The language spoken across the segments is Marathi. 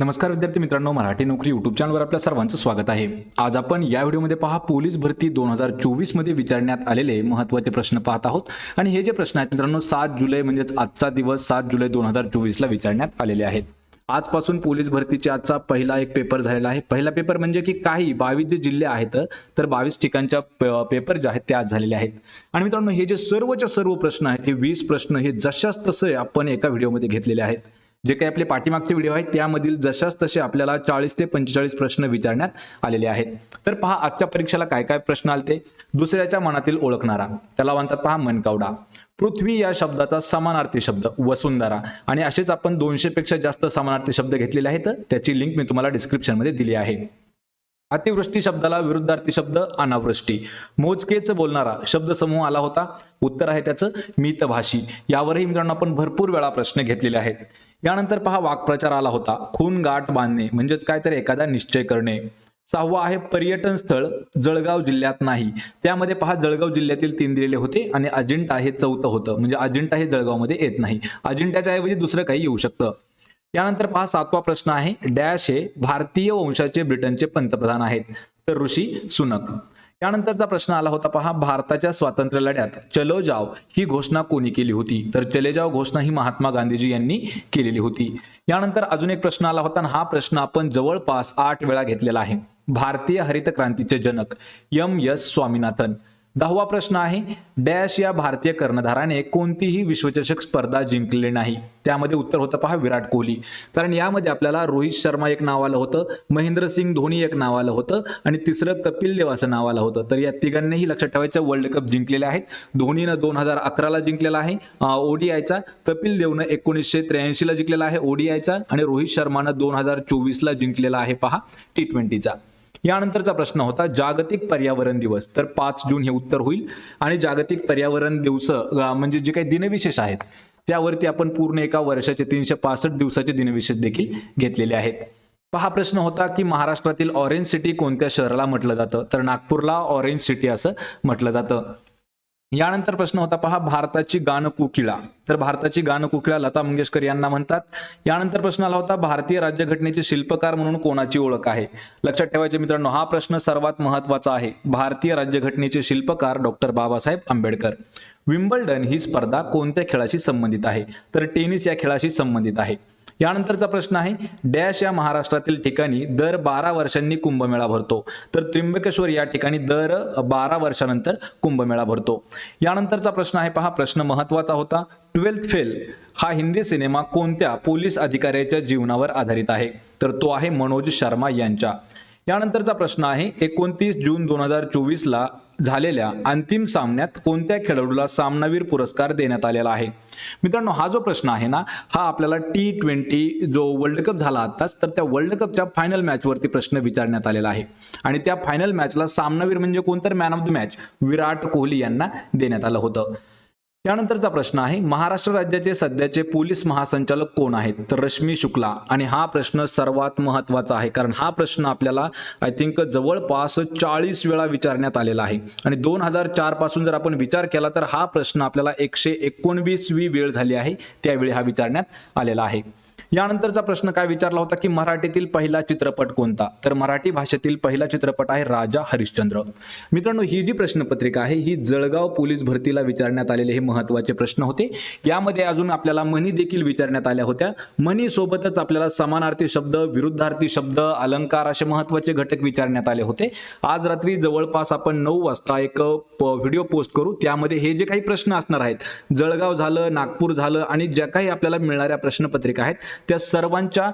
नमस्कार विद्यार्थी मित्रांनो मराठी नोकरी युट्यूब चॅनलवर आपल्या सर्वांचं स्वागत आहे. आज आपण या व्हिडिओमध्ये पहा पोलीस भरती दोन हजार चोवीसमध्ये विचारण्यात आलेले महत्त्वाचे प्रश्न पाहत आहोत. आणि हे जे प्रश्न आहेत मित्रांनो सात जुलै म्हणजेच आजचा दिवस सात जुलै दोन हजार चोवीसला विचारण्यात आलेले आहेत. आजपासून पोलीस भरतीचे आजचा पहिला एक पेपर झालेला आहे. पहिला पेपर म्हणजे की काही बावीस जे जिल्हे आहेत तर बावीस ठिकाणच्या प- पेपर जे आहेत ते आज झालेले आहेत. आणि मित्रांनो हे जे सर्वच्या सर्व प्रश्न आहेत हे वीस प्रश्न हे जशाच तसे आपण एका व्हिडिओमध्ये घेतलेले आहेत. जे काही आपले पाठीमागचे व्हिडिओ आहेत त्यामधील जशाच तसे आपल्याला चाळीस ते पंचेचाळीस प्रश्न विचारण्यात आलेले आहेत. तर पहा आजच्या परीक्षेला काय काय प्रश्न आलते? दुसऱ्याच्या मनातील ओळखणारा त्याला म्हणतात पहा मनकावडा. पृथ्वी या शब्दाचा समानार्थी शब्द वसुंधरा. आणि असेच आपण दोनशे पेक्षा जास्त समानार्थी शब्द घेतलेले आहेत त्याची लिंक मी तुम्हाला डिस्क्रिप्शनमध्ये दिली आहे. अतिवृष्टी शब्दाला विरुद्धार्थी शब्द अनावृष्टी. मोजकेच बोलणारा शब्दसमूह आला होता. उत्तर आहे त्याचं मितभाषी. यावरही मित्रांनो आपण भरपूर वेळा प्रश्न घेतलेले आहेत. यानंतर पहा वाक्प्रचार आला होता. खून गाठ बांधणे म्हणजेच काय तर एखादा निश्चय करणे. सहावा आहे पर्यटन स्थळ जळगाव जिल्ह्यात नाही. त्यामध्ये पहा जळगाव जिल्ह्यातील तीन दिलेले होते आणि अजिंठा हे चौथं होतं. म्हणजे अजिंठा हे जळगावमध्ये येत नाही. अजिंठ्याच्या ऐवजी दुसरं काही येऊ शकतं. यानंतर पहा सातवा प्रश्न आहे. डॅश हे भारतीय वंशाचे ब्रिटनचे पंतप्रधान आहेत. तर ऋषी सुनक. त्यानंतरचा प्रश्न आला होता पहा भारताच्या स्वातंत्र्य लढ्यात चलो जाव ही घोषणा कोणी केली होती? तर चले जाव घोषणा ही महात्मा गांधीजी यांनी केलेली होती. यानंतर अजून एक प्रश्न आला होता आणि हा प्रश्न आपण जवळपास आठ वेळा घेतलेला आहे. भारतीय हरित क्रांतीचे जनक एम. एस. स्वामीनाथन. दहावा प्रश्न आहे डॅश या भारतीय कर्णधाराने कोणतीही विश्वचषक स्पर्धा जिंकली नाही. त्यामध्ये उत्तर होतं पहा विराट कोहली. कारण यामध्ये आपल्याला रोहित शर्मा एक नाव आलं होतं महेंद्रसिंग धोनी एक नाव आलं होतं आणि तिसरं कपिल देव असं नाव आलं होतं. तर या तिघांनीही लक्षात ठेवायचं वर्ल्ड कप जिंकलेले आहेत. धोनीनं दोन हजार अकराला जिंकलेला आहे ओडीआयचा कपिल देवनं एकोणीसशे त्र्याऐंशीला जिंकलेला आहे ओडीआयचा आणि रोहित शर्मानं दोन हजार चोवीसला जिंकलेला आहे पहा टी ट्वेंटीचा. यानंतरचा प्रश्न होता जागतिक पर्यावरण दिवस. तर पाच जून हे उत्तर होईल. आणि जागतिक पर्यावरण दिवस म्हणजे जे काही दिनविशेष आहेत त्यावरती आपण पूर्ण एका वर्षाचे तीनशे पासष्ट दिवसाचे दिनविशेष देखील घेतलेले आहेत. हा प्रश्न होता की महाराष्ट्रातील ऑरेंज सिटी कोणत्या शहराला म्हटलं जातं? तर नागपूरला ऑरेंज सिटी असं म्हटलं जातं. यानंतर प्रश्न होता पहा भारताची गानकोकिळा तर भारताची गानकोकिळा लता मंगेशकर यांना म्हणतात. यानंतर प्रश्न आला होता भारतीय राज्यघटनेचे शिल्पकार म्हणून कोणाची ओळख आहे? लक्षात ठेवायचे मित्रांनो हा प्रश्न सर्वात महत्त्वाचा आहे. भारतीय राज्यघटनेचे शिल्पकार डॉक्टर बाबासाहेब आंबेडकर. विम्बल्डन ही स्पर्धा कोणत्या खेळाशी संबंधित आहे? तर टेनिस या खेळाशी संबंधित आहे. यानंतरचा प्रश्न आहे डॅश या महाराष्ट्रातील ठिकाणी दर बारा वर्षांनी कुंभमेळा भरतो. तर त्र्यंबकेश्वर या ठिकाणी दर बारा वर्षानंतर कुंभमेळा भरतो. यानंतरचा प्रश्न आहे पहा प्रश्न महत्त्वाचा होता. ट्वेल्थ फेल हा हिंदी सिनेमा कोणत्या पोलीस अधिकाऱ्याच्या जीवनावर आधारित आहे? तर तो आहे मनोज शर्मा यांच्या. यानंतरचा प्रश्न आहे एकोणतीस जून दोन हजार चोवीसला झालेल्या अंतिम सामन्यात कोणत्या खेळाडूला सामनावीर पुरस्कार देण्यात आलेला आहे? मित्रांनो हा जो प्रश्न आहे ना हा आपल्याला टी ट्वेंटी जो वर्ल्ड कप झाला आताच तर त्या वर्ल्ड कपच्या फायनल मॅचवरती प्रश्न विचारण्यात आलेला आहे. आणि त्या फायनल मॅचला सामनावीर म्हणजे कोणतर man of the match Virat Kohli यांना देण्यात आलं होतं. यानंतरचा प्रश्न आहे महाराष्ट्र राज्याचे सध्याचे पोलीस महासंचालक कोण आहेत? तर रश्मी शुक्ला. आणि हा प्रश्न सर्वात महत्त्वाचा आहे कारण हा प्रश्न आपल्याला आय थिंक जवळपास चाळीस वेळा विचारण्यात आलेला आहे. आणि दोन हजार चारपासून जर आपण विचार केला तर हा प्रश्न आपल्याला एकशे एकोणवीसवी वेळ झाली आहे त्यावेळी हा विचारण्यात आलेला आहे. यानंतरचा प्रश्न काय विचारला होता की मराठीतील पहिला चित्रपट कोणता? तर मराठी भाषेतील पहिला चित्रपट आहे राजा हरिश्चंद्र. मित्रांनो ही जी प्रश्नपत्रिका आहे ही जळगाव पोलीस भरतीला विचारण्यात आलेले हे महत्त्वाचे प्रश्न होते. यामध्ये अजून आपल्याला म्हणी देखील विचारण्यात आल्या होत्या. म्हणी सोबतच आपल्याला समानार्थी शब्द विरुद्धार्थी शब्द अलंकार असे महत्त्वाचे घटक विचारण्यात आले होते. आज रात्री जवळपास आपण नऊ वाजता एक व्हिडिओ पोस्ट करू. त्यामध्ये हे जे काही प्रश्न असणार आहेत जळगाव झालं नागपूर झालं आणि ज्या काही आपल्याला मिळणाऱ्या प्रश्नपत्रिका आहेत त्या सर्वांच्या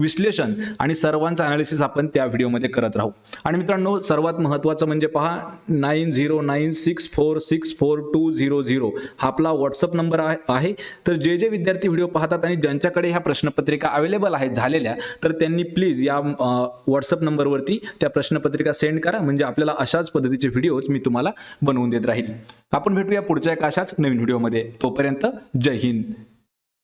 विश्लेषण आणि सर्वांचं अनालिसिस आपण त्या व्हिडिओमध्ये करत राहू. आणि मित्रांनो सर्वात महत्त्वाचं म्हणजे पहा nine zero nine six four six four two zero zero हा आपला व्हॉट्सअप नंबर आहे आहे. तर जे जे विद्यार्थी व्हिडिओ पाहतात आणि ज्यांच्याकडे ह्या प्रश्नपत्रिका अवेलेबल आहेत झालेल्या तर त्यांनी प्लीज या व्हॉट्सअप नंबरवरती त्या प्रश्नपत्रिका सेंड करा. म्हणजे आपल्याला अशाच पद्धतीचे व्हिडिओज मी तुम्हाला बनवून देत राहील. आपण भेटूया पुढच्या एका अशाच नवीन व्हिडिओमध्ये तोपर्यंत जय हिंद.